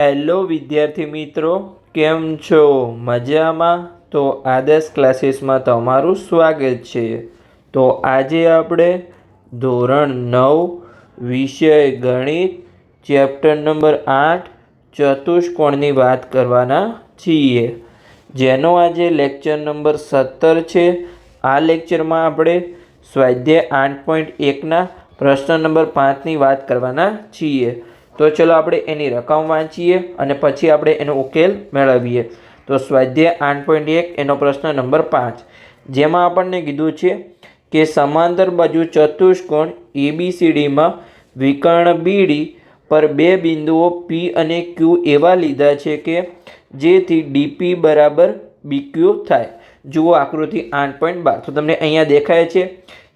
Hello વિદ્યાર્થી મિત્રો. કેમ છો? મજામાં? તો આદર્શ ક્લાસીસમાં તમારું સ્વાગત છે. તો આજે આપણે ધોરણ નવ, વિષય ગણિત, ચેપ્ટર નંબર આઠ, ચતુષ્કોણની વાત કરવાના છીએ. જેનો આજે લેક્ચર નંબર સત્તર છે. આ લેક્ચરમાં આપણે સ્વાધ્યાય આઠ પોઈન્ટ એકના પ્રશ્ન નંબર પાંચની વાત કરવાના છીએ. તો ચલો આપણે એની રકમ વાંચીએ અને પછી આપણે એનો ઉકેલ મેળવીએ. તો સ્વાધ્યાય આઠ પોઈન્ટ એક, એનો પ્રશ્ન નંબર પાંચ. જેમાં આપણને કીધું છે કે સમાંતર બાજુ ચતુષ્કોણ એબીસીડીમાં વિકર્ણ બીડી પર બે બિંદુઓ પી અને ક્યુ એવા લીધા છે કે જેથી ડીપી બરાબર બીક્યુ થાય. જુઓ આકૃતિ આઠ પોઈન્ટ બાર. તો તમને અહીંયા દેખાય છે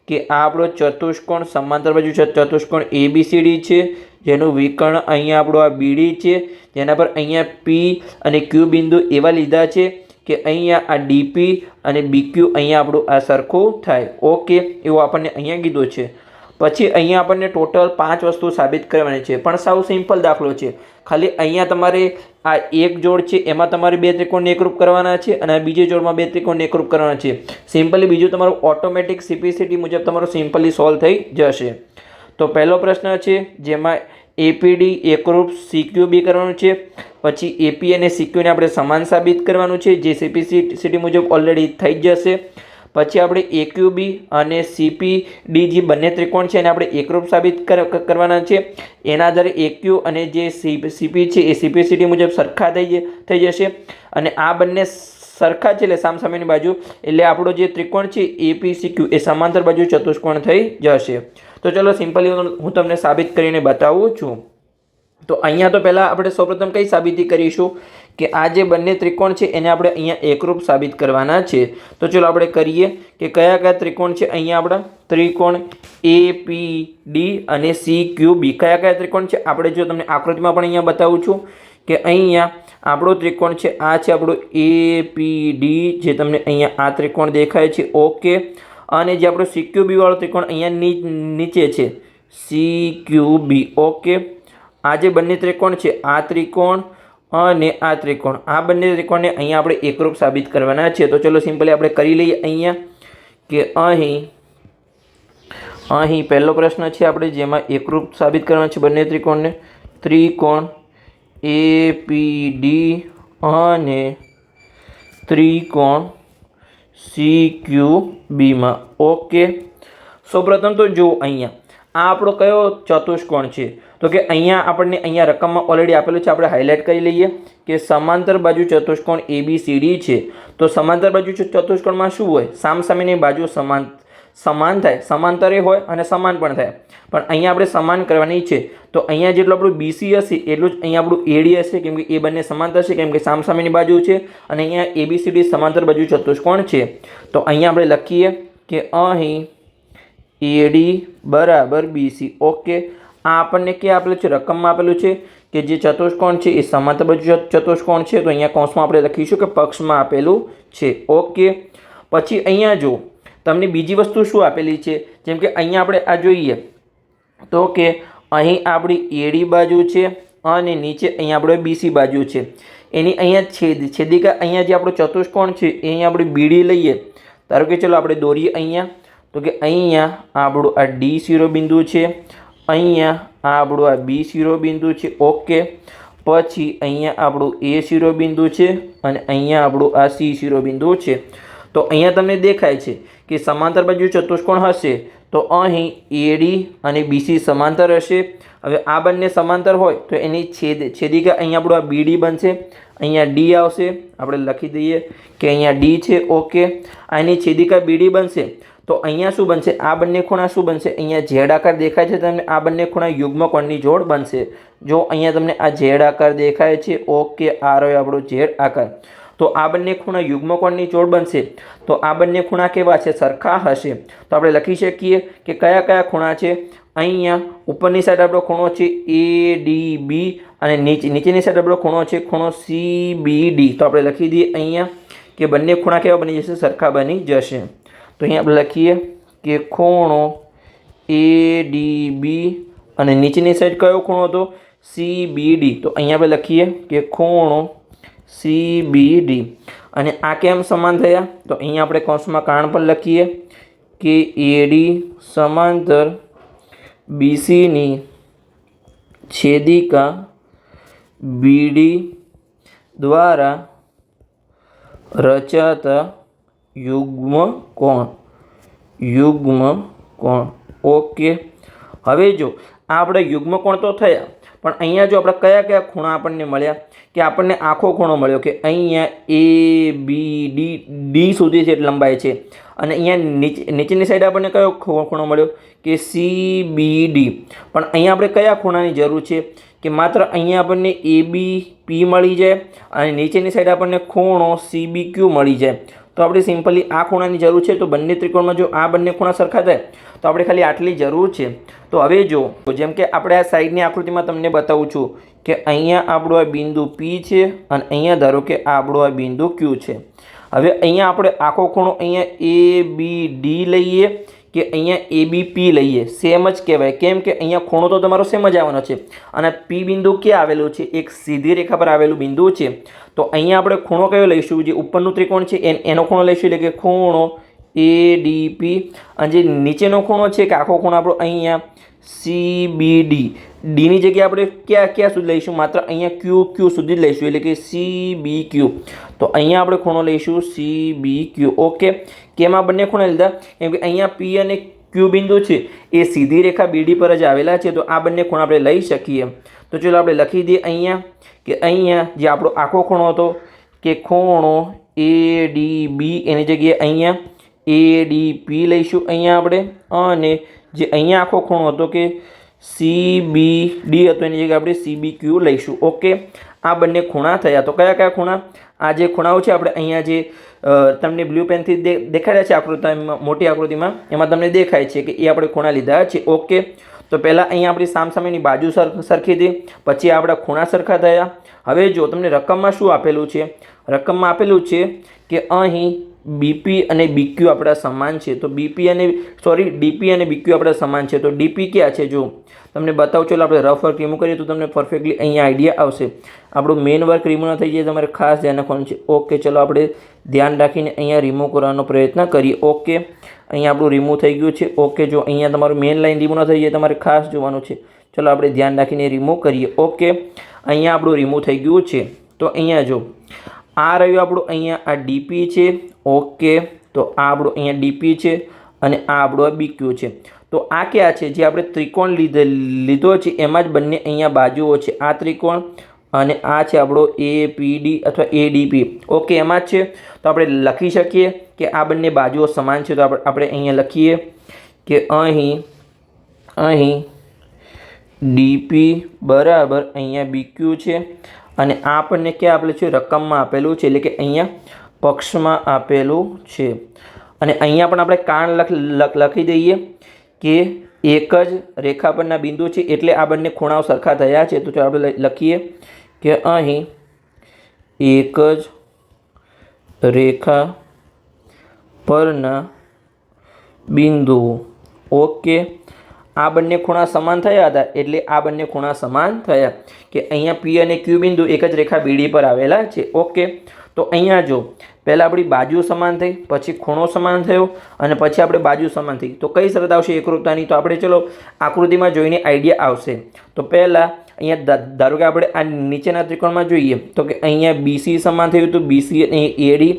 કે આ આપણો ચતુષ્કોણ સમાંતર બાજુ ચતુષ્કોણ એબીસીડી છે. જેનું વિકર્ણ અહીંયા આપણું આ બીડી છે. જેના પર અહીંયા પી અને ક્યુ બિંદુ એવા લીધા છે કે અહીંયા આ ડીપી અને બીક્યુ અહીંયા આપણું આ સરખું થાય. ઓકે એવું આપણને અહીંયા કીધું છે. પછી અહીંયા આપણને ટોટલ પાંચ વસ્તુ સાબિત કરવાની છે. પણ સાવ સિમ્પલ દાખલો છે. ખાલી અહીંયા તમારે આ એક જોડ છે, એમાં તમારે બે ત્રિકોણને એકરૂપ કરવાના છે અને બીજી જોડમાં બે ત્રિકોણને એકરૂપ કરવાના છે. સિમ્પલી બીજું તમારું ઓટોમેટિક સીપીસીટી મુજબ તમારું સિમ્પલી સોલ્વ થઈ જશે. તો પહેલો પ્રશ્ન છે, જેમાં એપીડી એકરૂપ સીક્યુ બી કરવાનું છે. પછી એપી અને સીક્યુને આપણે સમાન સાબિત કરવાનું છે. જે સીપીસીટી મુજબ ઓલરેડી થઈ જશે. પછી આપણે એક્યુબી અને સીપીડી જે બંને ત્રિકોણ છે એને આપણે એકરૂપ સાબિત કરવાના છે. એના આધારે એક્યુ અને જે સીપી છે, એ સીપી સીટી મુજબ સરખા થઈ થઈ જશે. અને આ બંને સરખા છે. એટલે સામસામેની બાજુ, એટલે આપણો જે ત્રિકોણ છે એપી સીક્યુ એ સમાંતર બાજુ ચતુષ્કોણ થઈ જશે. તો ચલો સિમ્પલી હું તમને સાબિત કરીને બતાવું છું. તો અહીંયા તો પહેલાં આપણે સૌપ્રથમ કઈ સાબિતી કરીશું? કે આ જે બંને ત્રિકોણ છે, એને આપણે અહીંયા એકરૂપ સાબિત કરવાના છે. તો ચલો, આપણે કરીએ કે કયા કયા ત્રિકોણ છે અહીંયા આપણા? ત્રિકોણ એ, પી, ડી અને સી, ક્યુ, બી. કયા કયા ત્રિકોણ છે? આપણે જો તમને આકૃતિમાં પણ અહીંયા બતાવું છું કે અહીંયા આપણો ત્રિકોણ છે, આ છે આપણું એ પી ડી જે તમને અહીંયા આ ત્રિકોણ દેખાય છે ઓકે અને જે આપણો સી ત્રિકોણ અહીંયા નીચે છે સી ક્યુ બી ઓકે આ જે બંને ત્રિકોણ છે, આ ત્રિકોણ અને આ ત્રિકોણ. આ બંને ત્રિકોણને અહીંયા આપણે એકરૂપ સાબિત કરવાના છે. તો ચલો સિમ્પલી આપણે કરી લઈએ અહીંયા કે અહીં અહીં પહેલો પ્રશ્ન છે આપણે જેમાં એકરૂપ સાબિત કરવાના છે બંને ત્રિકોણને. ત્રિકોણ એ પી ડી અને ત્રિકોણ સી ક્યુ બીમાં ઓકે સૌપ્રથમ તો જુઓ અહીંયા. આ આપણો કયો ચતુષ્કોણ છે? તો કે અહીંયા આપણને અહીંયા રકમમાં ઓલરેડી આપેલું છે. આપણે હાઇલાઇટ કરી લઈએ કે સમાંતર બાજુ ચતુષ્કોણ એ બી સી ડી છે. તો સમાંતર બાજુ ચતુષ્કોણમાં શું હોય? સામસામેની બાજુ સમાન સમાન થાય. સમાંતરે હોય અને સમાન પણ થાય. પણ અહીંયા આપણે સમાન કરવાની છે. તો અહીંયા જેટલું આપણું બીસી હશે, એટલું જ અહીંયા આપણું એડી હશે, કેમ કે એ બંને સમાંતર છે, કેમ કે સામસામેની બાજુ છે અને અહીંયા એબીસીડી સમાંતર બાજુ ચતુષ્કોણ છે? તો અહીંયા આપણે લખીએ કે અહીં એડી બરાબર બીસી ઓકે આ આપણને ક્યાં આપેલું છે? રકમમાં આપેલું છે કે જે ચતુષ્કોણ છે? એ સમાંતર બાજુ ચતુષ્કોણ છે. તો અહીંયા કૌંસમાં આપણે લખીશું કે પક્ષમાં આપેલું છે. ઓકે પછી અહીંયા જો તમને બીજી વસ્તુ શું આપેલી છે? જેમ કે અહીંયા આપણે આ જોઈએ. તો કે અહીં આપણી એડી બાજુ છે અને નીચે અહીંયા આપણે બીસી બાજુ છે. એની અહીંયા છેદ, છેદિકા અહીંયા જે આપણો ચતુષ્કોણ છે, એ અહીંયા આપણે બીડી લઈએ. ધારો કે ચલો આપણે દોરીએ અહીંયા. તો કે અહીંયા આપણું આ ડી શિરોબિંદુ છે. અહીંયા આપણું આ બી શિરોબિંદુ છે. ઓકે. પછી અહીંયા આપણું એ શિરોબિંદુ છે અને અહીંયા આપણું આ સી શિરોબિંદુ છે. તો અહીંયા તમને દેખાય છે કે સમાંતર બાજુ ચતુષ્કોણ હશે, તો અહીં એડી અને બીસી સમાંતર હશે. હવે આ બંને સમાંતર હોય તો એની છેદ, છેદિકા અહીંયા આપણું આ બીડી બનશે. અહીંયા ડી આવશે. આપણે લખી દઈએ કે અહીંયા ડી છે, ઓકે. આની છેદિકા બીડી બનશે. તો અહીંયા શું બનશે? આ બંને ખૂણા શું બનશે? અહીંયા ઝેડ આકાર દેખાય છે, તમને આ બંને ખૂણા યુગ્મ કોણની જોડ બનશે. જો અહીંયા તમને આ ઝેડ આકાર દેખાય છે, ઓકે, આ રહ્યો આપણો ઝેડ આકાર. તો આ બંને ખૂણા યુગ્મકોણની જોડ બનશે. તો આ બંને ખૂણા કેવા છે? સરખા હશે. તો આપણે લખી શકીએ કે કયા કયા ખૂણા છે? અહીંયા ઉપરની સાઈડ આપણો ખૂણો છે એ ડી બી અને નીચે, નીચેની સાઈડ આપણો ખૂણો છે ખૂણો સી બી ડી તો આપણે લખી દઈએ અહીંયા કે બંને ખૂણા કેવા બની જશે? સરખા બની જશે. તો અહીંયા આપણે લખીએ કે ખૂણો એ ડી બી અને નીચેની સાઈડ કયો ખૂણો હતો? સી બી ડી તો અહીંયા આપણે લખીએ કે ખૂણો સી બી ડી અને આ કેમ સમાન થયા? તો અહીંયા આપણે કૌંસમાં કારણ પણ લખીએ કે એડી સમાંતર બીસીની છેદિકા બીડી દ્વારા રચાતા યુગ્મ કોણ? યુગ્મ કોણ? ઓકે હવે જો આપણે યુગ્મ કોણ તો થયા? પણ અહીંયા જો આપણે કયા કયા ખૂણા આપણને મળ્યા કે આપણને આખો ખૂણો મળ્યો કે અહીંયા એ બી ડી ડી સુધી છે લંબાઈ છે. અને અહીંયા નીચે, નીચેની સાઈડ આપણને કયો ખૂણો મળ્યો કે સી બી ડી પણ અહીંયા આપણે કયા ખૂણાની જરૂર છે કે માત્ર અહીંયા આપણને એ બી પી મળી જાય અને નીચેની સાઈડ આપણને ખૂણો સી બી ક્યુ મળી જાય. તો આપણે સિમ્પલી આ ખૂણાની જરૂર છે. તો બંને ત્રિકોણમાં જો આ બંને ખૂણા સરખા થાય, તો આપણે ખાલી આટલી જરૂર છે. તો હવે જો, જેમ કે આપણે આ સાઈડની આકૃતિમાં તમને બતાવું છું કે અહીંયા આપણું આ બિંદુ પી છે અને અહીંયા ધારો કે આ આપણું આ બિંદુ ક્યુ છે. હવે અહીંયા આપણે આખો ખૂણો અહીંયા એ બી ડી લઈએ. કે અહીંયા એ બી પી લઈએ. સેમ જ કહેવાય. કેમ કે અહીંયા ખૂણો તો તમારો સેમ જ આવવાનો છે. અને પી બિંદુ ક્યાં આવેલું છે? એક સીધી રેખા પર આવેલું બિંદુ છે. તો અહીંયા આપણે ખૂણો કયો લઈશું? જે ઉપરનું ત્રિકોણ છે, એન- ખૂણો લઈશું એટલે કે ખૂણો એ ડી પી અને જે નીચેનો ખૂણો છે, કે આખો ખૂણો આપણો અહીંયા સી બી ડી ડીની જગ્યાએ આપણે ક્યાં ક્યાં સુધી લઈશું? માત્ર અહીંયા ક્યુ ક્યુ સુધી જ લઈશું. એટલે કે સી બી ક્યુ તો અહીંયા આપણે ખૂણો લઈશું સી બી ક્યુ ઓકે કેમ બંને ખૂણા લીધા? કેમ કે અહીંયા પી અને ક્યુ બિંદુ છે, એ સીધી રેખા બીડી પર જ આવેલા છે, તો આ બંને ખૂણા આપણે લઈ શકીએ. તો ચલો આપણે લખી દઈએ અહીંયા કે અહીંયા જે આપણો આખો ખૂણો હતો, કે ખૂણો એ ડી બી એની જગ્યાએ અહીંયા એ ડી પી લઈશું અહીંયા આપણે, અને જે અહીંયા આખો ખૂણો હતો કે સી બી ડી હતો, એની જગ્યાએ આપણે સી બી ક્યુ લઈશું. ઓકે? આ બંને ખૂણા થયા. તો કયા કયા ખૂણા? આ જે ખૂણાઓ છે, આપણે અહીંયા જે તમને બ્લુ પેનથી દેખાડ્યા છે આકૃતિમાં મોટી આકૃતિમાં, એમાં તમને દેખાય છે કે એ આપણે ખૂણા લીધા છે. ઓકે તો પહેલાં અહીંયા આપણી સામસામેની બાજુ સર, સરખી હતી, પછી આપણા ખૂણા સરખા થયા. હવે જો તમને રકમમાં શું આપેલું છે? રકમમાં આપેલું છે કે અહીં બીપી અને બીક્યુ આપણા સમાન છે. તો બીપી અને સોરી ડીપી અને બીક્યુ આપણા સમાન છે. તો ડીપી ક્યાં છે? જો તમને બતાવું, ચાલો આપણે રફ વર્ક રિમૂવ કરીએ તો તમને પરફેક્ટલી અહીંયા આઈડિયા આવશે. આપણું મેઇન વર્ક રિમૂવ ન થઈ જાય, તમારે ખાસ ધ્યાન રાખવાનું છે. ઓકે, ચલો આપણે ધ્યાન રાખીને અહીંયા રિમૂવ કરવાનો પ્રયત્ન કરીએ. ઓકે, અહીંયા આપણું રિમૂવ થઈ ગયું છે. ઓકે, જો અહીંયા તમારું મેઇન લાઇન રિમૂવ ન થઈ જાય, તમારે ખાસ જોવાનું છે. ચલો આપણે ધ્યાન રાખીને રિમૂવ કરીએ. ઓકે, અહીંયા આપણું રિમૂવ થઈ ગયું છે. તો અહીંયા જો આ રહ્યું આપણું અહીંયા આ ડીપી છે, ઓકે, તો આ આપણું અહીંયા ડીપી છે અને આ આપણું બીક્યુ છે. તો આ ક્યાં છે? જે આપણે ત્રિકોણ લીધે, લીધો છે, એમાં જ બંને અહીંયા બાજુઓ છે. આ ત્રિકોણ અને આ છે આપણો એ, પી, ડી અથવા ડીપી ઓકે, એમાં જ છે. તો આપણે લખી શકીએ કે આ બંને બાજુઓ સમાન છે, તો આપણે આપણે અહીંયા લખીએ કે અહીં અહીં ડીપી બરાબર અહીંયા બીક્યુ છે. અને આ આપણને ક્યાં આપેલું છે, રકમમાં આપેલું છે, એટલે કે અહીંયા પક્ષમાં આપેલું છે. અને અહીંયા પણ આપણે કાણ લખ, લખ- દઈએ કે એક જ રેખા પરના બિંદુ છે, એટલે આ બંને ખૂણાઓ સરખા થયા છે. તો આપણે લખીએ કે અહીં એક જ રેખા પરના બિંદુઓ ઓકે. આ બંને ખૂણા સમાન થયા હતા એટલે આ બંને ખૂણા સમાન થયા. કે અહીંયા પી અને ક્યુ બિંદુ એક જ રેખા બીડી પર આવેલા છે. ઓકે. તો અહીંયા જો, પહેલાં આપણી બાજુ સમાન થઈ, પછી ખૂણો સમાન થયો અને પછી આપણે બાજુ સમાન થઈ. તો કઈ શરત આવશે એકરૂપતાની? તો આપણે ચલો આકૃતિમાં જોઈને આઈડિયા આવશે. તો પહેલાં અહીંયા ધારો કે આપણે આ નીચેના ત્રિકોણમાં જોઈએ, તો કે અહીંયા બીસી સમાન થયું તો બીસી અને એડી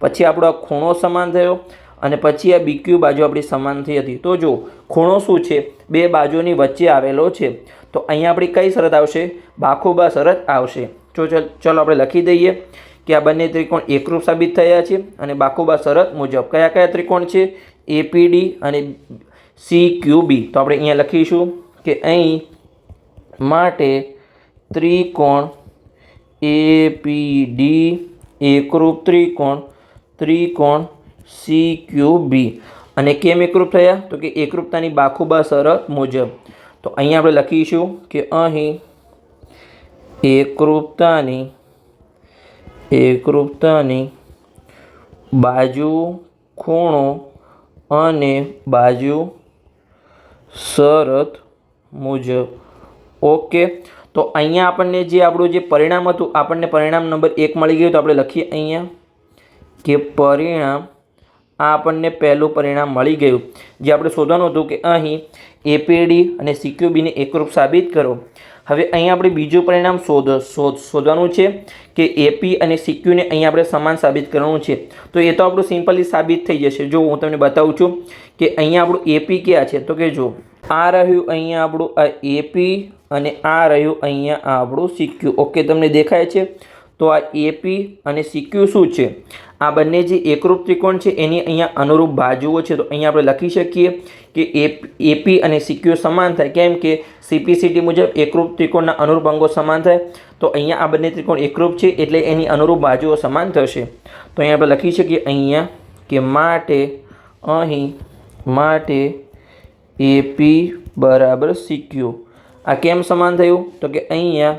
પછી આપણો ખૂણો સમાન થયો અને પછી આ બીક્યુ બાજુ આપણી સમાન થઈ હતી. તો જો ખૂણો શું છે? બે બાજુની વચ્ચે આવેલો છે. તો અહીંયા આપણી કઈ શરત આવશે? બાખુબા શરત આવશે. જો ચલ આપણે લખી દઈએ કે આ બંને ત્રિકોણ એકરૂપ સાબિત થયા છે અને બાખુબા શરત મુજબ કયા કયા ત્રિકોણ છે? એપીડી અને સી ક્યુબી તો આપણે અહીંયા લખીશું કે અહીં માટે ત્રિકોણ એપીડી એકરૂપ ત્રિકોણ ત્રિકોણ સી ક્યુ બી. અને કેમ એકરૂપ થયા? તો કે એકરૂપતાની બાખુબા શરત મુજબ. તો અહીંયા આપણે લખીશું કે અહીં એકરૂપતાની એકરૂપતાની બાજુ ખૂણો અને બાજુ શરત મુજબ. ઓકે? તો અહીંયા આપણને જે આપણું જે પરિણામ હતું, આપણને પરિણામ નંબર એક મળી ગયું, તો આપણે લખીએ અહીંયા કે પરિણામ આ આપણને પહેલું પરિણામ મળી ગયું. જે આપણે શોધવાનું હતું કે અહીં એપીડી અને સિક્યુબીને એકરૂપ સાબિત કરો. હવે અહીંયા આપણે બીજું પરિણામ શોધ શોધ, શોધવાનું છે કે એપી અને સિક્યુને અહીંયા આપણે સમાન સાબિત કરવાનું છે. તો એ તો આપણું સિમ્પલી સાબિત થઈ જશે. જો હું તમને બતાવું છું કે અહીંયા આપણું એપી ક્યાં છે, તો કે જો આ રહ્યું અહીંયા આપણું આ એપી અને આ રહ્યું અહીંયા આપણું સિક્યુ ઓકે તમને દેખાય છે. તો આ એપી અને સીક્યુ શું છે? આ બંને જે એકરૂપ ત્રિકોણ છે, એની અહીંયા અનુરૂપ બાજુઓ છે. તો અહીંયા આપણે લખી શકીએ કે એપી અને સીક્યુ સમાન થાય. કેમ કે સીપીસીટી મુજબ એકરૂપ ત્રિકોણના અનુરૂપ અંગો સમાન થાય. તો અહીંયા આ બંને ત્રિકોણ એકરૂપ છે, એટલે એની અનુરૂપ બાજુઓ સમાન થશે. તો અહીંયા આપણે લખી શકીએ અહીંયા કે માટે અહીં માટે એપી બરાબર સીક્યુ આ કેમ સમાન થયું? તો કે અહીંયા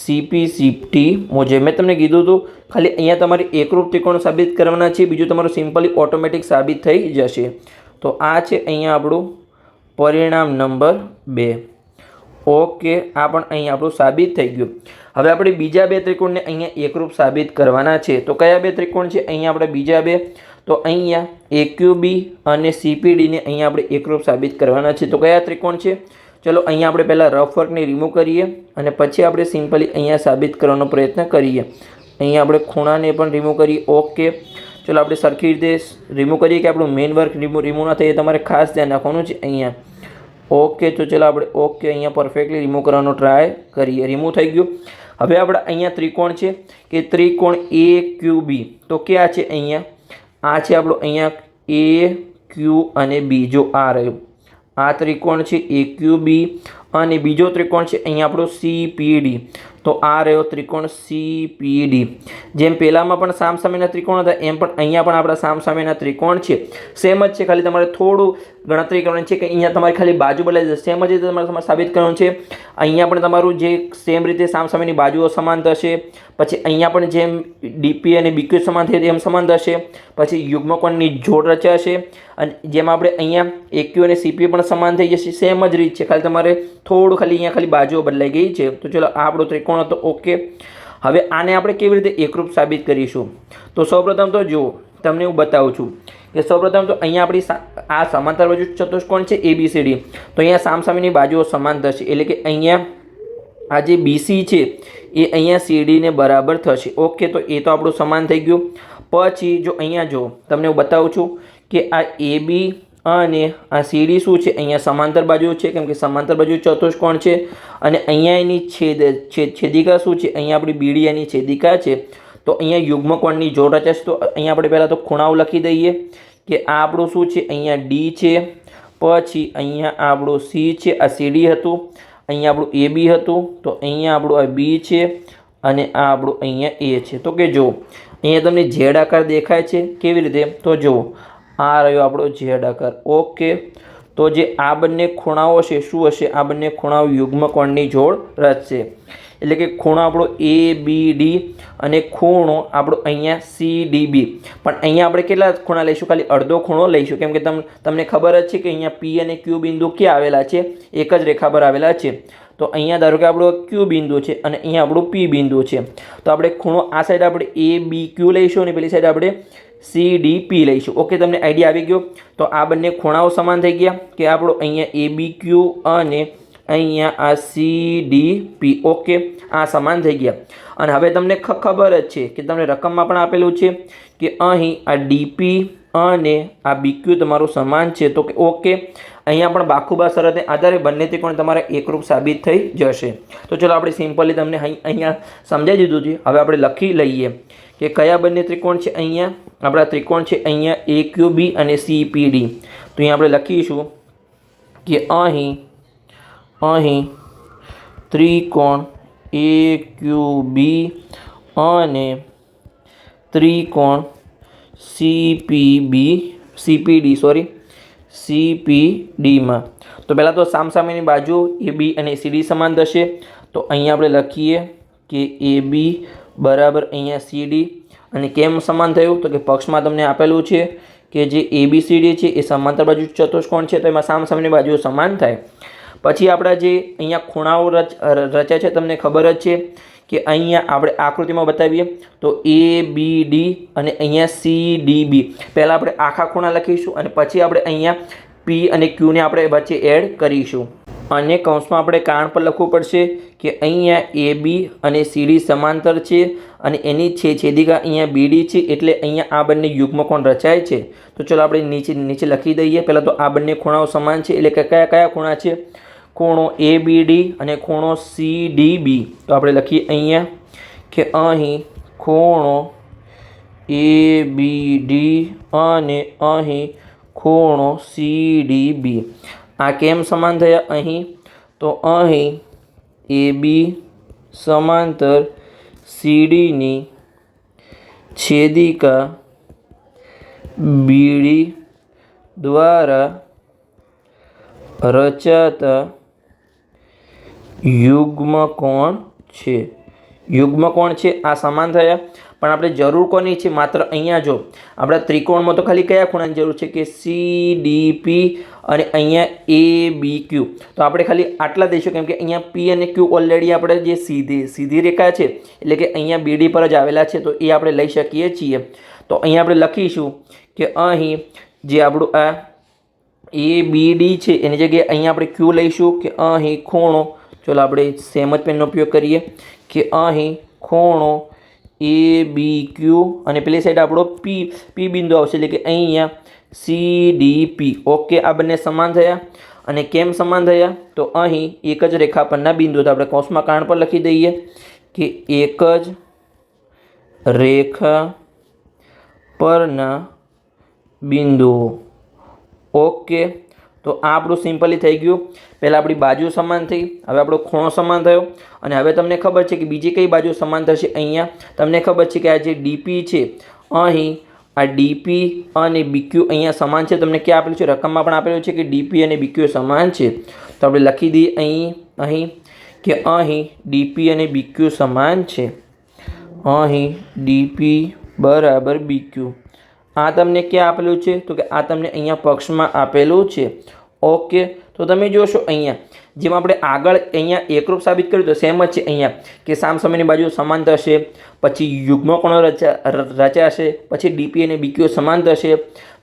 સીપી સીપટી મુજબ મેં તમને કીધું હતું, ખાલી અહીંયા તમારે એકરૂપ ત્રિકોણ સાબિત કરવાના છે બીજું તમારું સિમ્પલી ઓટોમેટિક સાબિત થઈ જશે. તો આ છે અહીંયા આપણું પરિણામ નંબર બે. ઓકે, આ પણ અહીંયા આપણું સાબિત થઈ ગયું. હવે આપણે બીજા બે ત્રિકોણને અહીંયા એકરૂપ સાબિત કરવાના છે. તો કયા બે ત્રિકોણ છે? અહીંયા આપણે બીજા બે. તો અહીંયા એક્યુબી અને સીપીડીને અહીંયા આપણે એકરૂપ સાબિત કરવાના છે. તો કયા ત્રિકોણ છે? ચલો અહીંયા આપણે પહેલાં રફ વર્કને રિમૂવ કરીએ અને પછી આપણે સિમ્પલી અહીંયા સાબિત કરવાનો પ્રયત્ન કરીએ. અહીંયા આપણે ખૂણાને પણ રિમૂવ કરીએ. ઓકે ચલો આપણે સરખી રીતે રિમૂવ કરીએ કે આપણું મેઇન વર્ક રિમૂવ રિમૂવ ના થાય તમારે ખાસ ધ્યાન રાખવાનું છે અહીંયા. ઓકે તો ચલો આપણે ઓકે અહીંયા પરફેક્ટલી રિમૂવ કરવાનો ટ્રાય કરીએ. રિમૂવ થઈ ગયું. હવે આપણે અહીંયા ત્રિકોણ છે કે ત્રિકોણ એ ક્યુ બી તો ક્યાં છે અહીંયા? આ છે આપણો અહીંયા એ ક્યુ અને બીજો આ રહ્યું. આ ત્રિકોણ છે એ ક્યુ બી અને બીજો ત્રિકોણ છે અહીંયા આપણો સી પી ડી તો આ રહ્યો ત્રિકોણ સી પી ડી જેમ પહેલાંમાં પણ સામસામેના ત્રિકોણ હતા, એમ પણ અહીંયા પણ આપણા સામસામેના ત્રિકોણ છે. સેમ જ છે, ખાલી તમારે થોડું ગણતરી કરવાની છે કે અહીંયા તમારે ખાલી બાજુ બદલાઈ જશે. સેમ જ રીતે તમારે તમારે સાબિત કરવાનું છે. અહીંયા પણ તમારું જે સેમ રીતે સામસામેની બાજુઓ સમાન થશે પછી અહીંયા પણ જેમ ડીપી અને બીક્યુ સમાન થાય એમ સમાન થશે. પછી યુગ્મકોણની જોડ રચાશે અને જેમ આપણે અહીંયા એક્યુ અને સીપી પણ સમાન થઈ જશે સેમ જ રીત છે. ખાલી તમારે થોડું ખાલી અહીંયા ખાલી બાજુઓ બદલાઈ ગઈ છે. તો ચલો, આ આપણો ત્રિકોણ હતો ઓકે હવે આને આપણે કેવી રીતે એકરૂપ સાબિત કરીશું? તો સૌપ્રથમ તો જુઓ, તમને હું બતાવું છું કે સૌપ્રથમ તો અહીંયા આપણી આ સમાંતર બાજુ ચતુષ્કોણ છે એ બી સી ડી તો અહીંયા સામસામેની બાજુઓ સમાન થશે. એટલે કે અહીંયા આ જે બીસી છે, એ અહીંયા સીડીને બરાબર થશે. ઓકે તો એ તો આપણું સમાન થઈ ગયું. પછી જો અહીંયા જો, તમને હું બતાવું છું કે આ એ અને આ સીડી શું છે? અહીંયા સમાંતર બાજુ છે, કેમ કે સમાંતર બાજુ ચતુષ્કોણ છે. અને અહીંયા એની છેદ છેદિકા શું છે? અહીંયા આપણી બીડી એની છેદિકા છે. તો અહીંયા યુગ્મકોણની જોડ રચાશે. તો અહીંયા આપણે પહેલાં તો ખૂણાઓ લખી દઈએ કે આ આપણું શું છે? અહીંયા ડી છે. પછી અહીંયા આપણું સી છે. આ સીડી હતું. અહીંયા આપણું એ બી હતું, તો અહીંયા આપણું આ બી છે અને આ આપણું અહીંયા એ છે. તો કે જુઓ, અહીંયા તમને ઝેડ આકાર દેખાય છે, કેવી રીતે? તો જુઓ, આ રહ્યો આપણો ઝેડ આકાર. ઓકે, તો જે આ બંને ખૂણાઓ છે શું હશે? આ બંને ખૂણાઓ યુગ્મકોણની જોડ રચશે એટલે કે ખૂણો આપણો એ બી ડી અને ખૂણો આપણો અહીંયા સી ડી બી પણ અહીંયા આપણે કેટલા ખૂણા લઈશું? ખાલી અડધો ખૂણો લઈશું. કેમ કે તમ, તમને ખબર જ છે કે અહીંયા પી અને ક્યુ બિંદુ ક્યાં આવેલા છે? એક જ રેખા પર આવેલા છે. તો અહીંયા ધારો કે આપણો ક્યુ બિંદુ છે અને અહીંયા આપણું પી બિંદુ છે. તો આપણે ખૂણો આ સાઈડ આપણે એ બી ક્યુ લઈશું અને પેલી સાઈડ આપણે સી ડી પી લઈશું. ઓકે તમને આઈડિયા આવી ગયો? તો આ બંને ખૂણાઓ સમાન થઈ ગયા કે આપણો અહીંયા એ બી ક્યુ અને અહીંયા આ સી ડી પી ઓકે આ સમાન થઈ ગયા. અને હવે તમને ખબર જ છે કે તમને રકમમાં પણ આપેલું છે કે અહીં આ ડીપી અને આ બીક્યુ તમારું સમાન છે તો કે ઓકે અહીંયા પણ બાખુબા શરતને આધારે બંને ત્રિકોણ તમારે એકરૂપ સાબિત થઈ જશે. તો ચલો આપણે સિમ્પલી તમને અહીંયા સમજાવી દીધું છે. હવે આપણે લખી લઈએ કે કયા બંને ત્રિકોણ છે અહીંયા? આપણા ત્રિકોણ છે અહીંયા એ ક્યુ બી અને સી પી ડી તો અહીંયા આપણે લખીશું કે અહીં અહીં ત્રિકોણ એ, ક્યુ, બી અને ત્રિકોણ સીપીબી સીપીડી સોરી સીપીડીમાં તો પહેલાં તો સામસામેની બાજુ એ, બી અને સીડી સમાન થશે. તો અહીંયા આપણે લખીએ કે એ, બી બરાબર અહીંયા સીડી અને કેમ સમાન થયું? તો કે પક્ષમાં તમને આપેલું છે કે જે એ, બી, સી, ડી છે એ સમાંતર બાજુ ચતુષ્કોણ છે, તો એમાં સામસામેની બાજુ સમાન થાય. પછી આપણા જે અહીંયા ખૂણાઓ રચ, રચ્યા છે, તમને ખબર જ છે કે અહીંયા આપણે આકૃતિમાં બતાવીએ તો એ બી ડી અને અહીંયા સી ડી બી પહેલાં આપણે આખા ખૂણા લખીશું અને પછી આપણે અહીંયા પી અને ક્યુને આપણે વચ્ચે એડ કરીશું. અને કૌંસમાં આપણે કારણ પર લખવું પડશે કે અહીંયા એ બી અને સીડી સમાંતર છે અને એની છે, છેદિકા અહીંયા બીડી છે એટલે અહીંયા આ બંને યુગ્મકોણ રચાય છે. તો ચલો આપણે નીચે નીચે લખી દઈએ. પહેલાં તો આ બંને ખૂણાઓ સમાન છે એટલે કે કયા કયા ખૂણા છે? ખૂણો એ બી ડી અને ખૂણો સી ડી બી તો આપણે લખીએ અહીંયા કે અહીં ખૂણો એ બી ડી અને અહીં ખૂણો સી ડી બી આ કેમ સમાન થયા અહીં? તો અહીં એ બી સમાંતર સીડીની છેદિકા બીડી દ્વારા રચાતા યુગ્મ કોણ છે? યુગ્મ કોણ છે? આ સમાન થયા. પણ આપણે જરૂર કોની છે? માત્ર અહીંયા જો. આપણા ત્રિકોણમાં તો ખાલી કયા ખૂણાની જરૂર છે? કે સી ડી પી અને અહીંયા એ બી ક્યુ તો આપણે ખાલી આટલા દઈશું. કેમ કે અહીંયા પી અને ક્યુ ઓલરેડી આપણે જે સીધી સીધી રેખા છે, એટલે કે અહીંયા બીડી પર જ આવેલા છે, તો એ આપણે લઈ શકીએ છીએ. તો અહીંયા આપણે લખીશું કે અહીં જે આપણું આ એ બી ડી છે, એની જગ્યાએ અહીંયા આપણે ક્યુ લઈશું કે અહીં ખૂણો ચલો આપણે સેમ જ પેનનો ઉપયોગ કરીએ કે અહીં ખૂણો એ બી ક્યુ અને પેલી સાઈડ આપણો પી પી બિંદુ આવશે એટલે કે અહીંયા સી ડી પી ઓકે આ બંને સમાન થયા. અને કેમ સમાન થયા? તો અહીં એક જ રેખા પરના બિંદુ તો આપણે કોષમાં કારણ પર લખી દઈએ કે એક જ રેખા પરના બિંદુઓ ઓકે તો આ આપણું સિમ્પલી થઈ ગયું. પહેલાં આપણી બાજુ સમાન થઈ, હવે આપણો ખૂણો સમાન થયો. અને હવે તમને ખબર છે કે બીજી કઈ બાજુ સમાન થશે અહીંયા? તમને ખબર છે કે આ જે ડીપી છે, અહીં આ ડીપી અને બીક્યુ અહીંયા સમાન છે. તમને ક્યાં આપેલું છે? રકમમાં પણ આપેલું છે કે ડીપી અને બીક્યુ સમાન છે. તો આપણે લખી દઈએ અહીં અહીં કે અહીં ડીપી અને બીક્યુ સમાન છે. અહીં ડીપી બરાબર બીક્યુ. આ તમને ક્યાં આપેલું છે? તો કે આ તમને અહીંયા પક્ષમાં આપેલું છે. ઓકે, તો તમે જોશો અહીંયા. જેમ આપણે આગળ અહીંયા એકરૂપ સાબિત કર્યું તો સેમ જ છે અહીંયા, કે સામસામેની બાજુ સમાન થશે, પછી યુગ્મકોણો રચા રચાશે, પછી ડીપી અને બીક્યુ સમાન થશે,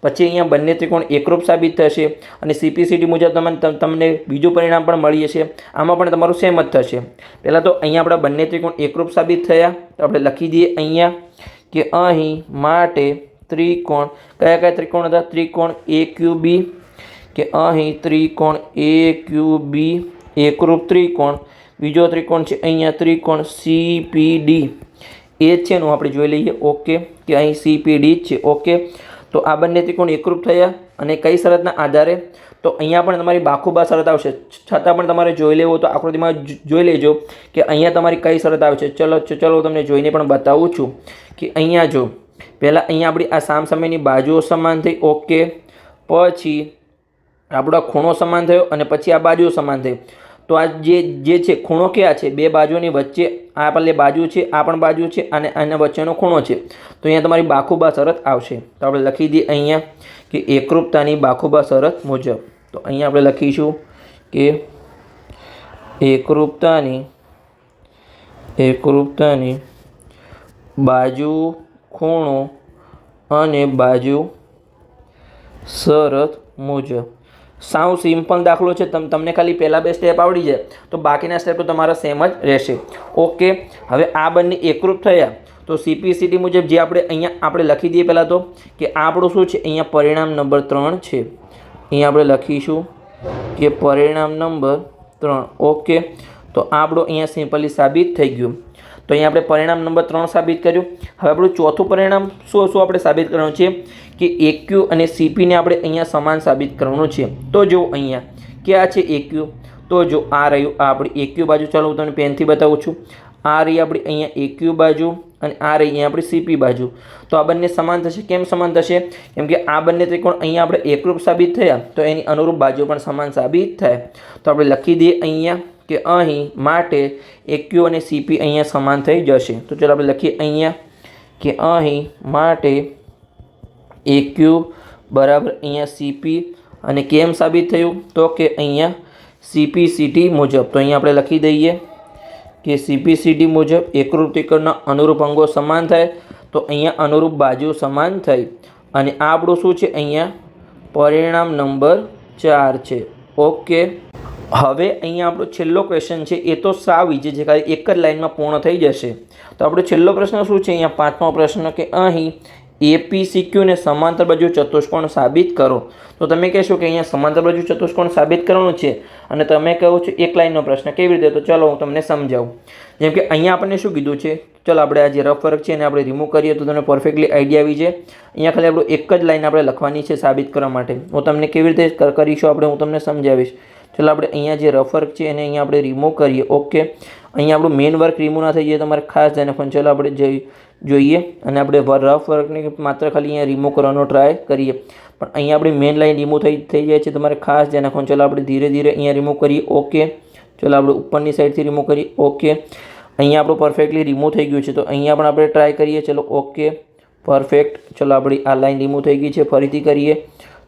પછી અહીંયા બંને ત્રિકોણ એકરૂપ સાબિત થશે, અને સીપીસીટી મુજબ તમને તમને બીજું પરિણામ પણ મળી જશે. આમાં પણ તમારું સેમ જ થશે. પહેલાં તો અહીંયા આપણા બંને ત્રિકોણ એકરૂપ સાબિત થયા, તો આપણે લખી દઈએ અહીંયા, કે અહીં માટે ત્રિકોણ, કયા કયા ત્રિકોણ હતા? ત્રિકોણ એ ક્યુ બી કે અહીં ત્રિકોણ એ ક્યુ બી એકરૂપ ત્રિકોણ. બીજો ત્રિકોણ છે અહીંયા ત્રિકોણ સી પી ડી એ છે એનું આપણે જોઈ લઈએ ઓકે કે અહીં સી પી ડી છે ઓકે તો આ બંને ત્રિકોણ એકરૂપ થયા અને કઈ શરતના આધારે? તો અહીંયા પણ તમારી બાખુબા શરત આવશે. છતાં પણ તમારે જોઈ લેવું તો આકૃતિમાં જોઈ લેજો કે અહીંયા તમારી કઈ શરત આવશે. ચલો ચલો ચલો તમને જોઈને પણ બતાવું છું કે અહીંયા જો, પહેલાં અહીંયા આપણી આ સામસામેની બાજુઓ સમાન થઈ ઓકે પછી આપણો ખૂણો સમાન થયો અને પછી આ બાજુ સમાન થઈ. તો આ જે જે છે, ખૂણો ક્યાં છે? બે બાજુની વચ્ચે આ પહેલે બાજુ છે, આ પણ બાજુ છે અને આના વચ્ચેનો ખૂણો છે. તો અહીંયા તમારી બાખુબા શરત આવશે. તો આપણે લખી દઈએ અહીંયા કે એકરૂપતાની બાખુબા શરત મુજબ. તો અહીંયા આપણે લખીશું કે એકરૂપતાની એકરૂપતાની બાજુ ખૂણો અને બાજુ શરત મુજબ. સાવ સિમ્પલ દાખલો છે, તમ, તમને ખાલી પહેલાં બે સ્ટેપ આવડી જાય, તો બાકીના સ્ટેપ તો તમારા સેમ જ રહેશે. ઓકે, હવે આ બંને એકરૂપ થયા. તો સીપીસીટી મુજબ જે આપણે અહીંયા, આપણે લખી દઈએ પહેલાં તો, કે આપણું શું છે, અહીંયા પરિણામ નંબર ત્રણ છે. અહીંયા આપણે લખીશું કે પરિણામ નંબર ત્રણ. ઓકે, તો આપણો આપણું અહીંયા સિમ્પલી સાબિત થઈ ગયું. તો અહીંયા આપણે પરિણામ નંબર ત્રણ સાબિત કર્યું. હવે આપણું ચોથું પરિણામ શું શું આપણે સાબિત કરવાનું છે? કે એક્યુ અને સીપીને આપણે અહીંયા સમાન સાબિત કરવાનું છે. તો જો અહીંયા, ક્યાં છે એક્યુ તો જો આ રહ્યું આ આપણી એક્યુ બાજુ. ચાલો હું તમને પેનથી બતાવું છું. આ રહી આપણી અહીંયા એક્યુ બાજુ અને આ રહી અહીંયા આપણી સીપી બાજુ. તો આ બંને સમાન થશે. કેમ સમાન થશે? કેમ કે આ બંને ત્રિકોણ અહીંયા આપણે એકરૂપ સાબિત થયા. તો એની અનુરૂપ બાજુ પણ સમાન સાબિત થાય. તો આપણે લખી દઈએ અહીંયા. કે અહીં માટે એક્યુ અને સીપી અહીંયા સમાન થઈ જશે. તો ચાલો આપણે લખીએ અહીંયા કે અહીં માટે એક્યુ બરાબર અહીંયા સીપી અને કેમ સાબિત થયું? તો કે અહીંયા સીપીસીટી મુજબ. તો અહીંયા આપણે લખી દઈએ કે સીપીસીટી મુજબ એકરૂપ અનુરૂપ અંગો સમાન થાય. તો અહીંયા અનુરૂપ બાજુ સમાન થઈ. અને આપણું શું છે? અહીંયા પરિણામ નંબર ચાર છે. ઓકે. હવે અહીંયા આપણો છેલ્લો ક્વેશ્ચન છે, એ તો સાવ ઈજી છે, ખાલી એક જ લાઇનમાં પૂર્ણ થઈ જશે. તો આપણો છેલ્લો પ્રશ્ન શું છે? અહીંયા પાંચમો પ્રશ્ન કે અહીં એપીસીક્યુને સમાંતર બાજુ ચતુષ્કોણ સાબિત કરો. તો તમે કહેશો કે અહીંયા સમાંતર બાજુ ચતુષ્કોણ સાબિત કરવાનું છે અને તમે કહો છો એક લાઇનનો પ્રશ્ન કેવી રીતે? તો ચલો હું તમને સમજાવું. જેમ કે અહીંયા આપણને શું કીધું છે? ચલો આપણે આ જે રફ વર્ક છે એને આપણે રિમૂવ કરીએ તો તમને પરફેક્ટલી આઈડિયા આવી જાય. અહીંયા ખાલી આપણું એક જ લાઇન આપણે લખવાની છે સાબિત કરવા માટે. હું તમને કેવી રીતે કરીશું આપણે હું તમને સમજાવીશ. ચલો આપણે અહીંયા જે રફ વર્ક છે એને અહીંયા આપણે રિમૂવ કરીએ. ઓકે અહીંયા આપણું મેઇન વર્ક રિમૂવ ના થઈ જાય તમારે ખાસ ધ્યાન રાખવાનું. ચાલો આપણે જઈ જોઈએ અને આપણે રફ વર્કને માત્ર ખાલી અહીંયા રિમૂવ કરવાનો ટ્રાય કરીએ. પણ અહીંયા આપણી મેઇન લાઈન રિમૂવ થઈ થઈ જાય છે તમારે ખાસ ધ્યાન રાખવાનું. ચાલો આપણે ધીરે ધીરે અહીંયા રિમૂવ કરીએ. ઓકે ચલો આપણે ઉપરની સાઈડથી રિમૂવ કરીએ. ઓકે અહીંયા આપણું પરફેક્ટલી રિમૂવ થઈ ગયું છે. તો અહીંયા પણ આપણે ટ્રાય કરીએ. ચલો ઓકે પરફેક્ટ ચલો આપણી આ લાઈન રિમૂવ થઈ ગઈ છે. ફરીથી કરીએ.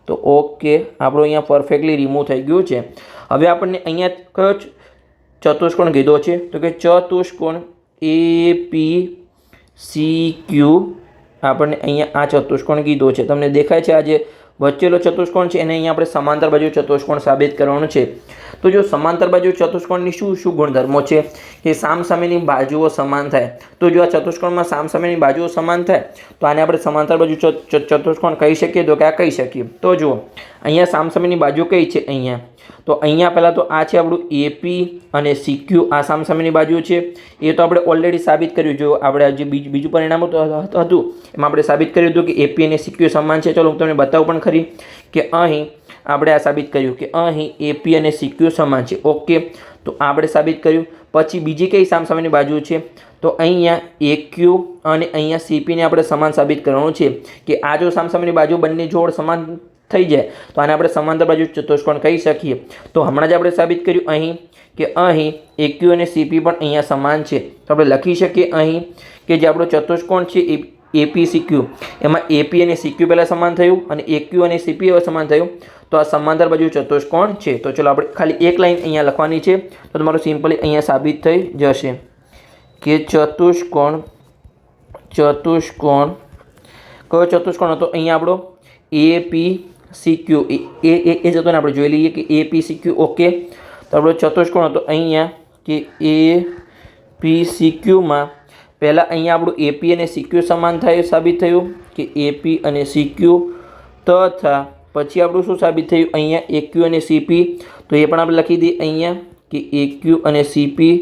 તો ઓકે, આપણું અહીંયા પરફેક્ટલી રિમૂવ થઈ ગયું છે. હવે આપણને અહીંયા કયો ચતુષ્કોણ કીધો છે. તો કે ચતુષ્કોણ એ, પી, સી, ક્યુ, આપણને અહીંયા આ ચતુષ્કોણ કીધો છે. તમને દેખાય છે આ જે વચ્ચેલો ચતુષ્કોણ છે એને અહીંયા આપણે સમાંતર બાજુ ચતુષ્કોણ સાબિત કરવાનું છે. તો જો સમાંતર બાજુ ચતુષ્કોણની શું શું ગુણધર્મો છે કે સામસામેની બાજુઓ સમાન થાય? તો જો આ ચતુષ્કોણમાં સામસામેની બાજુઓ સમાન થાય, તો આને આપણે સમાંતર બાજુ ચતુષ્કોણ કહી શકીએ? તો કે આ કહી શકીએ. તો જુઓ, અહીંયા સામસામેની બાજુ કઈ છે? અહીંયા. તો અહીંયા પહેલાં તો આ છે આપણું એપી અને સીક્યુ આ સામસામેની બાજુ છે. એ તો આપણે ઓલરેડી સાબિત કર્યું. જો આપણે જે બીજું બીજું પરિણામ હતું હતું એમાં આપણે સાબિત કર્યું હતું કે એપી અને સીક્યુ સમાન છે. ચલો, હું તમને બતાવું પણ ખરી કે અહીં આપણે આ સાબિત કર્યું કે અહીં એપી અને સિક્યુ સમાન છે. ઓકે તો આપણે સાબિત કર્યું. પછી બીજી કઈ સામસામેની બાજુ છે? તો અહીંયા એક્યુ અને અહીંયા સીપીને આપણે સમાન સાબિત કરવાનું છે કે આ જો સામસામેની બાજુ બંને જોડ સમાન થઈ જાય, તો આને આપણે સમાંતર બાજુ ચતુષ્કોણ કહી શકીએ. તો હમણાં જ આપણે સાબિત કર્યું અહીં કે અહીં એક્યુ અને સીપી પણ અહીંયા સમાન છે. તો આપણે લખી શકીએ અહીં કે જે આપણો ચતુષ્કોણ છે એ એપી સિક્યુ એમાં એપી અને સિક્યુ પહેલાં સમાન થયું અને એક્યુ અને સીપી હવે સમાન થયું. તો આ સમાંતર બાજુ ચતુષ્કોણ છે. તો ચલો આપણે ખાલી એક લાઈન અહીંયા લખવાની છે. તો તમારું સિમ્પલી અહીંયા સાબિત થઈ જશે કે ચતુષ્કોણ ચતુષ્કોણ. કયો ચતુષ્કોણ હતો? અહીંયા આપણો એ પી સી એ એ એ જ હતો ને આપણે જોઈ લઈએ કે એ પી સી ઓકે તો આપણો ચતુષ્કોણ હતો અહીંયા કે એ પી સી ક્યુમાં પહેલાં અહીંયા આપણું એપી અને સીક્યુ સમાન થાય સાબિત થયું કે એપી અને સીક્યુ તથા પછી આપણું શું સાબિત થયું? અહીંયા એક્યુ અને સીપી તો એ પણ આપણે લખી દઈએ અહીંયા કે એક્યુ અને સીપી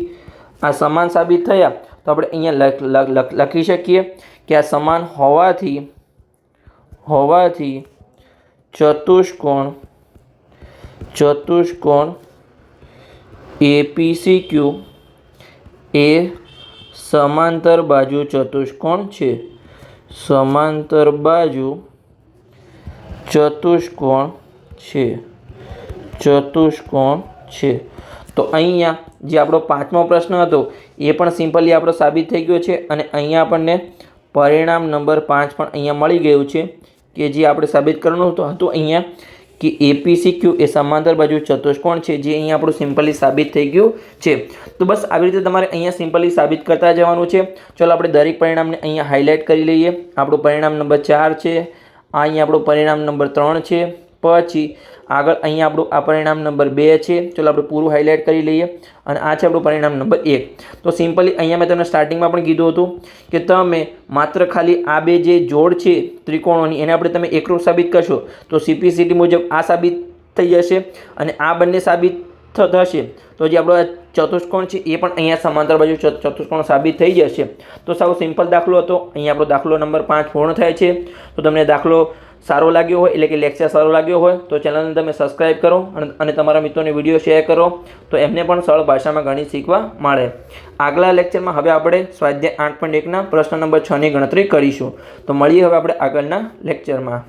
આ સમાન સાબિત થયા. તો આપણે અહીંયા લખ- શકીએ કે આ સમાન હોવાથી હોવાથી ચતુષ્કોણ ચતુષ્કોણ એપીસી ક્યુ એ સમાંતર બાજુ ચતુષ્કોણ છે. સમાંતર બાજુ ચતુષ્કોણ છે. ચતુષ્કોણ છે. તો અહીંયા જે આપણો પાંચમો પ્રશ્ન હતો, એ પણ સિમ્પલી આપણો સાબિત થઈ ગયો છે અને અહીંયા આપણને પરિણામ નંબર પાંચ પણ અહીંયા મળી ગયું છે કે જે આપણે સાબિત કરવાનું હતું. અહીંયા કે એપીસી ક્યુ એ સમાંતર બાજુ ચતુષ્કોણ છે, જે અહીંયા આપણું સિમ્પલી સાબિત થઈ ગયું છે. તો બસ આવી રીતે તમારે અહીંયા સિમ્પલી સાબિત કરતા જવાનું છે. ચલો આપણે દરેક પરિણામને અહીંયા હાઇલાઇટ કરી લઈએ. આપણું પરિણામ નંબર ચાર છે. આ અહીંયા આપણું પરિણામ નંબર ત્રણ છે. પછી આગળ અહીંયા આપણું આ પરિણામ નંબર બે છે. ચલો આપણે પૂરું હાઇલાઇટ કરી લઈએ. અને આ છે આપણું પરિણામ નંબર એક. તો સિમ્પલી અહીંયા મેં તમને સ્ટાર્ટિંગમાં પણ કીધું હતું કે તમે માત્ર ખાલી આ બે જે જોડ છે ત્રિકોણોની, એને આપણે તમે એકરૂપ સાબિત કરશો. તો સીપીસીટી મુજબ આ સાબિત થઈ જશે અને આ બંને સાબિત થશે. તો જે આપણો ચતુષ્કોણ છે એ પણ અહીંયા સમાંતર બાજુ ચતુષ્કોણ સાબિત થઈ જશે. તો સાવ સિમ્પલ દાખલો હતો. અહીંયા આપણો દાખલો નંબર પાંચ પૂર્ણ થાય છે. તો તમને દાખલો સારો લાગ્યો હોય એટલે કે લેક્ચર સારો લાગ્યો હોય, તો ચેનલને તમે સબસ્ક્રાઈબ કરો અને તમારા મિત્રોને વીડિયો શેર કરો, તો એમને પણ સરળ ભાષામાં ગણિત શીખવા મળે. આગલા લેક્ચરમાં હવે આપણે સ્વાધ્યાય આઠ પોઈન્ટ એકના પ્રશ્ન નંબર છની ગણતરી કરીશું. તો મળીએ હવે આપણે આગળના લેક્ચરમાં